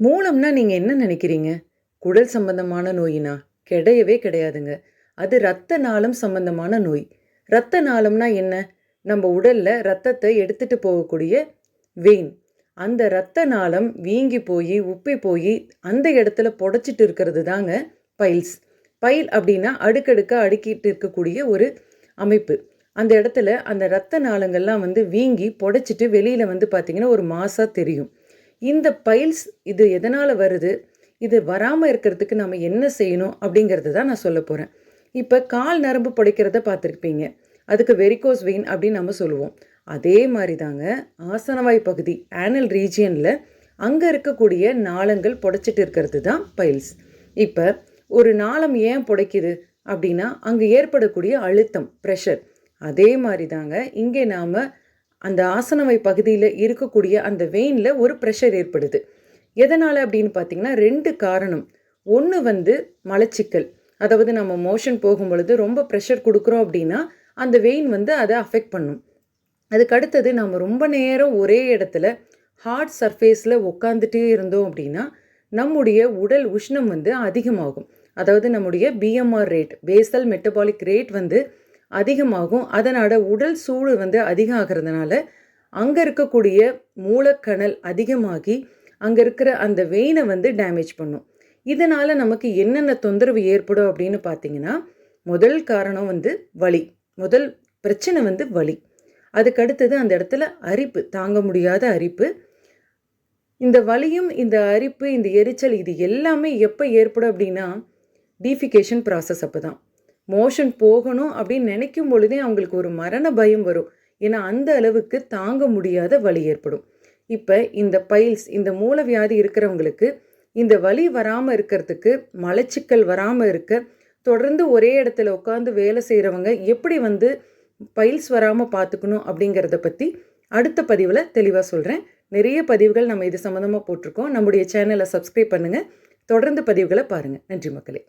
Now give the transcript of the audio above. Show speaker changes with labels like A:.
A: மூலம்னா நீங்கள் என்ன நினைக்கிறீங்க? குடல் சம்பந்தமான நோயினா? கிடையவே கிடையாதுங்க. அது இரத்த நாளம் சம்பந்தமான நோய். இரத்த நாளம்னா என்ன? நம்ம உடலில் ரத்தத்தை எடுத்துகிட்டு போகக்கூடிய வெயின் அந்த இரத்த நாளம் வீங்கி போய் உப்பி போய் அந்த இடத்துல புடச்சிட்டு இருக்கிறது தாங்க பைல்ஸ் பைல் அப்படின்னா அடுக்கடுக்க அடுக்கிட்டு இருக்கக்கூடிய ஒரு அமைப்பு. அந்த இடத்துல அந்த இரத்த நாளங்கள்லாம் வந்து வீங்கி புடைச்சிட்டு வெளியில் வந்து பார்த்திங்கன்னா ஒரு மாசாக தெரியும். இந்த பைல்ஸ் இது எதனால் வருது? இது வராமல் இருக்கிறதுக்கு நம்ம என்ன செய்யணும்? அப்படிங்கிறது தான் நான் சொல்ல போகிறேன் இப்போ கால் நரம்பு புடைக்கிறத பார்த்துருப்பீங்க. அதுக்கு வெரிகோஸ் வெயின் அப்படின்னு நம்ம சொல்லுவோம். அதே மாதிரி தாங்க ஆசனவாய் பகுதி ஆனல் ரீஜியனில் அங்கே இருக்கக்கூடிய நாளங்கள் புடைச்சிட்டு இருக்கிறது தான் பைல்ஸ் இப்போ ஒரு நாளம் ஏன் புடைக்குது? அப்படின்னா அங்கே ஏற்படக்கூடிய அழுத்தம் ப்ரெஷர் அதே மாதிரி தாங்க இங்கே நாம் அந்த ஆசனவை பகுதியில் இருக்கக்கூடிய அந்த வெயினில் ஒரு ப்ரெஷர் ஏற்படுது. எதனால் அப்படின்னு பார்த்தீங்கன்னா ரெண்டு காரணம். ஒன்று வந்து மலச்சிக்கல். அதாவது நம்ம மோஷன் போகும் பொழுது ரொம்ப ப்ரெஷர் கொடுக்குறோம் அப்படின்னா அந்த வெயின் வந்து அதை அஃபெக்ட் பண்ணும். அதுக்கு அடுத்தது நம்ம ரொம்ப நேரம் ஒரே இடத்துல ஹார்ட் சர்ஃபேஸில் உட்காந்துட்டே இருந்தோம் அப்படின்னா நம்முடைய உடல் உஷ்ணம் வந்து அதிகமாகும். அதாவது நம்முடைய BMR rate basal metabolic rate வந்து அதிகமாகும். அதனோட உடல் சூடு வந்து அதிகம் ஆகிறதுனால அங்கே இருக்கக்கூடிய மூலக்கணல் அதிகமாகி அங்கே இருக்கிற அந்த வெயினை வந்து டேமேஜ் பண்ணும். இதனால் நமக்கு என்னென்ன தொந்தரவு ஏற்படும் அப்படின்னு பார்த்தீங்கன்னா முதல் காரணம் வந்து வலி. முதல் பிரச்சனை வந்து வலி. அதுக்கு அடுத்தது அந்த இடத்துல அரிப்பு தாங்க முடியாத அரிப்பு. இந்த வலியும் இந்த அரிப்பு இந்த எரிச்சல் இது எல்லாமே எப்போ ஏற்படும் அப்படின்னா டீஃபிகேஷன் ப்ராசஸ் அப்போ தான் மோஷன் போகணும் அப்படின்னு நினைக்கும் பொழுதே அவங்களுக்கு ஒரு மரண பயம் வரும். ஏன்னா அந்த அளவுக்கு தாங்க முடியாத வலி ஏற்படும். இப்போ இந்த பைல்ஸ் இந்த மூலவியாதி இருக்கிறவங்களுக்கு இந்த வலி வராமல் இருக்கிறதுக்கு மலச்சிக்கல் வராமல் இருக்க தொடர்ந்து ஒரே இடத்துல உட்காந்து வேலை செய்கிறவங்க எப்படி வந்து பைல்ஸ் வராமல் பார்த்துக்கணும் அப்படிங்கிறத பற்றி அடுத்த பதிவில் தெளிவாக சொல்கிறேன் நிறைய பதிவுகள் நம்ம இது சம்மந்தமாக போட்டிருக்கோம். நம்முடைய சேனலை சப்ஸ்கிரைப் பண்ணுங்கள் தொடர்ந்து பதிவுகளை பாருங்கள் நன்றி மக்களே.